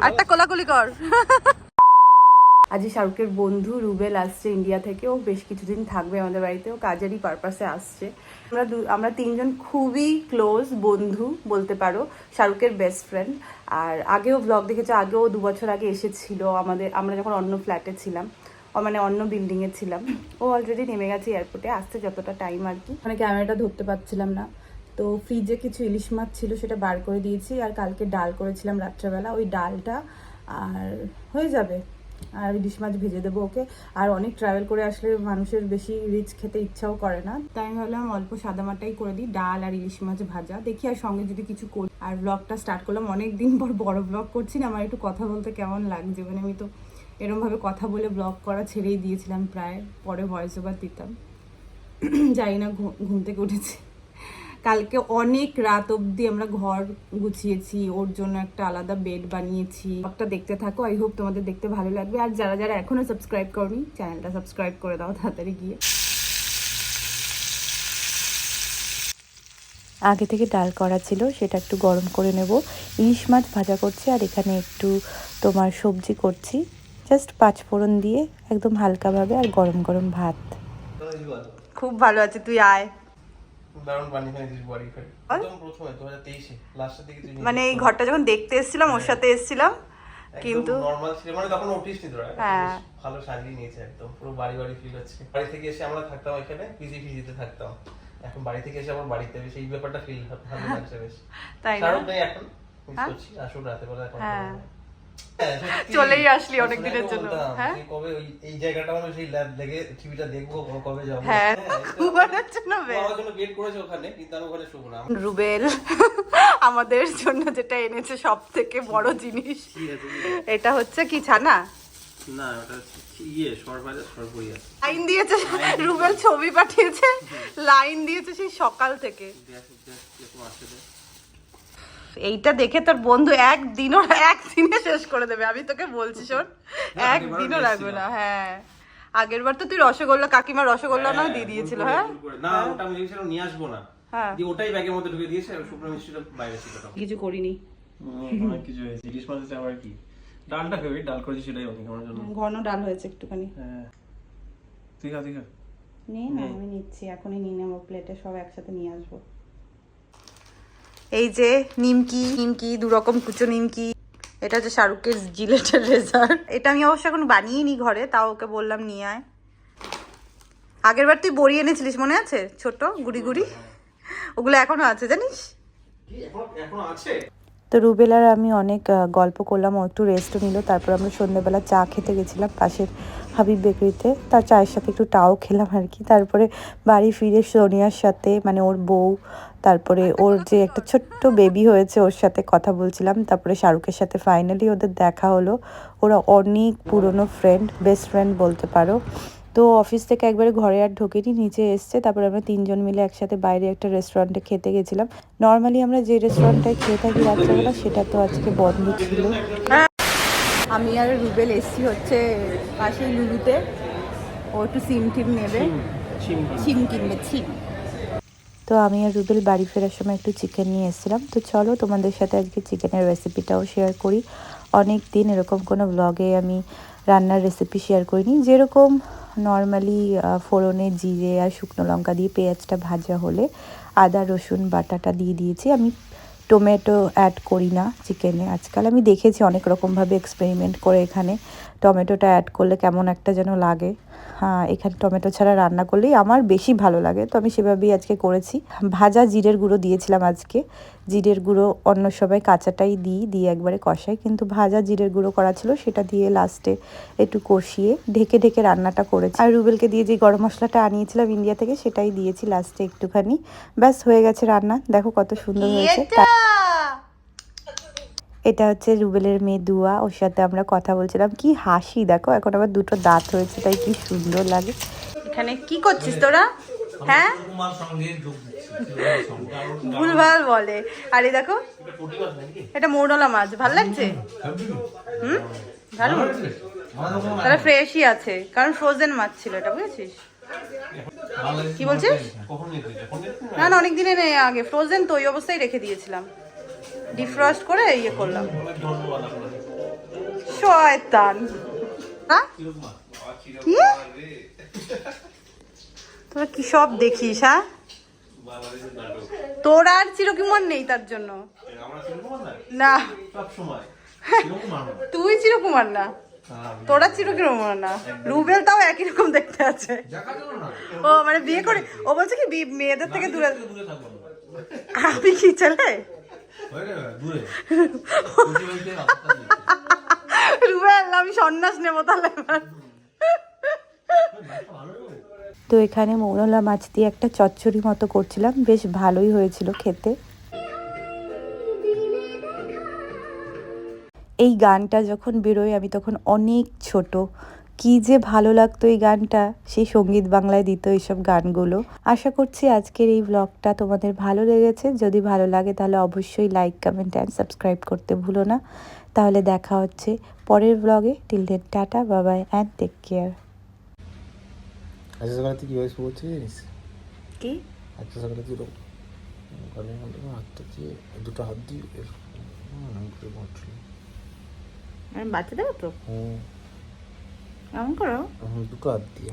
আটটা কোলাকুলি কর। আজ শাহরুখের বন্ধু রুবেল আসছে ইন্ডিয়া থেকে। ও বেশ কিছুদিন থাকবে আমাদের বাড়িতে। ও কাজেরই পারপাসে আসছে। আমরা দু- আমরা তিনজন খুবই ক্লোজ বন্ধু বলতে পারো শাহরুখের বেস্ট ফ্রেন্ড আর আগেও ব্লগ দেখেছ আগেও দু বছর আগে এসেছিল আমাদের আমরা যখন অন্য ফ্ল্যাটে ছিলাম ও মানে অন্য বিল্ডিংয়ে ছিলাম। ও অলরেডি নেমে গেছে এয়ারপোর্টে আসতে যতটা টাইম আর কি। মানে ক্যামেরাটা ধরতে পারছিলাম না। তো ফ্রিজে কিছু ইলিশ মাছ ছিল সেটা বার করে দিয়েছি, আর কালকে ডাল করেছিলাম রাত্রেবেলা। ওই ডালটা আর হয়ে যাবে, আর ইলিশ মাছ ভেজে দেবো ওকে। আর অনেক ট্রাভেল করে আসলে মানুষের বেশি রিচ খেতে ইচ্ছাও করে না। তাই ভাবলাম অল্প সাদামাটাই করে দিই, ডাল আর ইলিশ মাছ ভাজা। দেখি আর সঙ্গে যদি কিছু করি। আর ব্লগটা স্টার্ট করলাম অনেক দিন পর বড় ব্লগ করছি না, আমার একটু কথা বলতে কেমন লাগছে? মানে আমি তো এরমভাবে কথা বলে ব্লগ করা ছেড়েই দিয়েছিলাম প্রায়, পরে ভয়েস ওভার দিতাম। যাই না ঘুম থেকে উঠেছি। কালকে অনেক রাত অবধি আমরা ঘর গুছিয়েছি ওর জন্য একটা আলাদা বেড বানিয়েছি। ব্লগটা দেখতে থাকো আই হোপ তোমাদের দেখতে ভালো লাগবে। আর যারা যারা এখনও সাবস্ক্রাইব করনি চ্যানেলটা সাবস্ক্রাইব করে দাও তাড়াতাড়ি গিয়ে। আগে থেকে ডাল করা ছিল সেটা একটু গরম করে নেব। ইলিশ মাছ ভাজা করছি আর এখানে একটু তোমার সবজি করছি। জাস্ট পাঁচ ফোড়ন দিয়ে একদম হালকাভাবে আর গরম গরম ভাত। খুব ভালো আছে তুই আয়। দারুণ বানিয়ে ফেলেছিস বডি ফেল একদম প্রথমে দু হাজার লাস্টের দিকে তুই মানে এই ঘরটা যখন দেখতে এসেছিলাম ওর সাথে এসেছিলাম কিন্তু নর্মাল ছিল। মানে তখন উঠিস নি তোরা হ্যাঁ। ভালো সাজিয়ে নিয়েছে একদম। পুরো বাড়ি বাড়ি ফিল হচ্ছে। বাড়ি থেকে এসে আমরা থাকতাম এখানে পিজি পিজিতে থাকতাম। এখন বাড়ি থেকে এসে আমার বাড়িতে বেশ এই ব্যাপারটা ফিল ভালো লাগছে বেশ। তাই না? এখন? মিস করছি আসুন রাতে বেলা হ্যাঁ। হ্যাঁ, সত্যি। চলেই আসলি অনেক দিনের জন্য, হ্যাঁ? কবে এই জায়গাটা মানে সেই ল্যাব টিভিটা দেখব কবে- যাব। হ্যাঁ ঘুমানোর জন্য ও আমার জন্য বেড করেছে ওখানে কিন্তু আমি ওখানে শুবো না। রুবেল আমাদের জন্য যেটা এনেছে সব থেকে বড় জিনিস এটা হচ্ছে কি ছানা? না ওটা ইয়ে সরবাজার সরবই আছে। লাইন দিয়েছে রুবেল ছবি পাঠিয়েছে লাইন দিয়েছে সেই সকাল থেকে। দেখ দেখ কীরকম আছে দেখ এইটা দেখে তোর বন্ধু একদিনও একদিনে শেষ করে দেবে। আমি তোকে বলছি শোন একদিনও রাখবে না হ্যাঁ। আগের বার তো তুই রসগোল্লা কাকিমা রসগোল্লা নাও দিয়ে দিয়েছিল হ্যাঁ? না ওটা আমি ভেবেছিলাম নিয়ে আসব না। হ্যাঁ। দিয়ে ওটাই ব্যাগের মধ্যে ঢুকে দিয়েছে আর শুকনো মিষ্টিটা বাইরে ছিল কিছু করিনি। অনেক কিছু হয়েছে। ইলিশ মাছ আছে আবার কি? ডালটা ফেভারিট ডাল করেছি সেটাই অনেক আমার জন্য। ঘন ডাল হয়েছে একটুখানি। হ্যাঁ। ঠিক আছে ঠিক আছে নে না আমি নিচ্ছি এখনই নিয়ে নেব প্লেটে সব একসাথে নিয়ে আসব। এই যে নিমকি নিমকি দুরকম কুচো নিমকি। এটা হচ্ছে শাহরুখের জিলেটের রেজার এটা আমি অবশ্য এখন বানিয়ে নি ঘরে তাও ওকে বললাম নিয়ে আয়। আগের বার তুই বড়ি এনেছিলিস মনে আছে? ছোট গুড়ি গুড়ি? ওগুলো এখনও আছে জানিস? এখন আছে? তো রুবেল আর আমি অনেক গল্প করলাম। ও একটু রেস্টও নিল। তারপর আমরা সন্ধ্যেবেলা চা খেতে গেছিলাম পাশের হাবিব বেকারিতে তার চায়ের সাথে একটু টাও খেলাম আর কি। তারপরে বাড়ি ফিরে সোনিয়ার সাথে মানে ওর বউ, তারপরে ওর যে একটা ছোট্ট বেবি হয়েছে ওর সাথে কথা বলছিলাম। তারপরে শাহরুখের সাথে ফাইনালি ওদের দেখা হলো। ওরা অনেক পুরনো ফ্রেন্ড বেস্ট ফ্রেন্ড বলতে পারো। তো অফিস থেকে একবারে ঘরে আর ঢোকেনি নিচে এসছে তারপরে আমরা তিনজন মিলে একসাথে বাইরে একটা রেস্টুরেন্টে খেতে গেছিলাম। নর্মালি আমরা যে রেস্টুরেন্টটায় খেয়ে থাকি রাত্রেবেলা সেটা তো আজকে বন্ধ ছিল। আমি আর রুবেল এসছি হচ্ছে পাশেই লুলুতে। ও একটু সিম টিম নেবে। সিম কিনবে। সিম তো আমি আর রুবেল বাড়ি ফেরার সময় একটু চিকেন নিয়ে এসেছিলাম। তো চলো তোমাদের সাথে আজকে চিকেনের রেসিপিটাও শেয়ার করি। অনেক দিন এরকম কোনো ব্লগে আমি রান্নার রেসিপি শেয়ার করিনি। যেরকম নর্মালি ফোড়নে জিরে আর শুকনো লঙ্কা দিয়ে পেঁয়াজটা ভাজা হলে আদা, রসুন, বাটাটা দিয়ে দিয়েছি। আমি টমেটো অ্যাড করি না চিকেনে আজকাল আমি দেখেছি অনেক রকমভাবে এক্সপেরিমেন্ট করে এখানে। টমেটোটা অ্যাড করলে কেমন একটা যেন লাগে। হ্যাঁ এখানে টমেটো ছাড়া রান্না করলেই আমার বেশি ভালো লাগে। তো আমি সেভাবেই আজকে করেছি। ভাজা জিরের গুঁড়ো দিয়েছিলাম আজকে। জিরের গুঁড়ো অন্য সবাই কাঁচাটাই দিই, দিয়ে একবারে কষাই। কিন্তু ভাজা জিরের গুঁড়ো করা ছিল, সেটা দিয়ে লাস্টে একটু কষিয়ে ঢেকে ঢেকে রান্নাটা করেছি। আর রুবেলকে দিয়ে যে গরম মশলাটা আনিয়েছিলাম ইন্ডিয়া থেকে, সেটাই দিয়েছি লাস্টে একটুখানি। ব্যাস, হয়ে গেছে রান্না। দেখো কত সুন্দর হয়েছে। এটা হচ্ছে রুবেলের মেয়ে দুয়া, ওর সাথে আমরা কথা বলছিলাম। কি হাসি, দেখো, এখন আবার দুটো দাঁত হয়েছে, তাই কি সুন্দর লাগে। এখানে কি করছিস তোরা? হ্যাঁ? ভুলভাল বলে। আর দেখো, এটা মৌরলা মাছ, ভালো লাগছে? হুম? ভালো। ফ্রেশই আছে, কারণ ফ্রোজেন মাছ ছিল এটা, বুঝেছিস? কি বলছিস? না? না অনেক দিনের আগে ফ্রোজেন তো ওই অবস্থায় রেখে দিয়েছিলাম। ডিফ্রস্ট করে ইয়ে করলাম। শয়তান। হ্যাঁ? কি? তোরা কি সব দেখিস হ্যাঁ? তোর আর চিরকুমার নেই তার জন্য। না? না। তুই চিরকুমার না। তোরা চিরকুমার না রুবেল তাও একই রকম দেখতে আছে ও মানে বিয়ে করে ও বলছে কি মেয়েদের থেকে দূরে দূরে থাকব আমরা। আমি কি ছেলে হয়ে দিচ্ছে। রুবেল আমি সন্ন্যাস নেব তাহলে তো? তো এখানে মৌরলা মাছ দিয়ে একটা চচ্চড়ি মতো করছিলাম বেশ ভালোই হয়েছিল খেতে এই গানটা যখন বেরোয় আমি তখন অনেক ছোট। কি যে ভালো লাগতো এই গানটা সেই সংগীত বাংলায় দিত এইসব গানগুলো। আশা করছি আজকের এই ব্লগটা তোমাদের ভালো লেগেছে। যদি ভালো লাগে তাহলে অবশ্যই লাইক কমেন্ট অ্যান্ড সাবস্ক্রাইব করতে ভুলো না। তাহলে দেখা হচ্ছে পরের ব্লগে till then tata Babai and take care আজকে সকালে তুই কীভাবে শুয়ে পড়ছিস জানিস কি? আজকে সকালে তুই এরকম গলার মধ্যে হাতটা দিয়ে দুটো হাত দিয়ে এরকম করে ঘুমোচ্ছিলি। আমি বাচ্চা দেবো তো? এমন করো। দুটো হাত দিয়ে।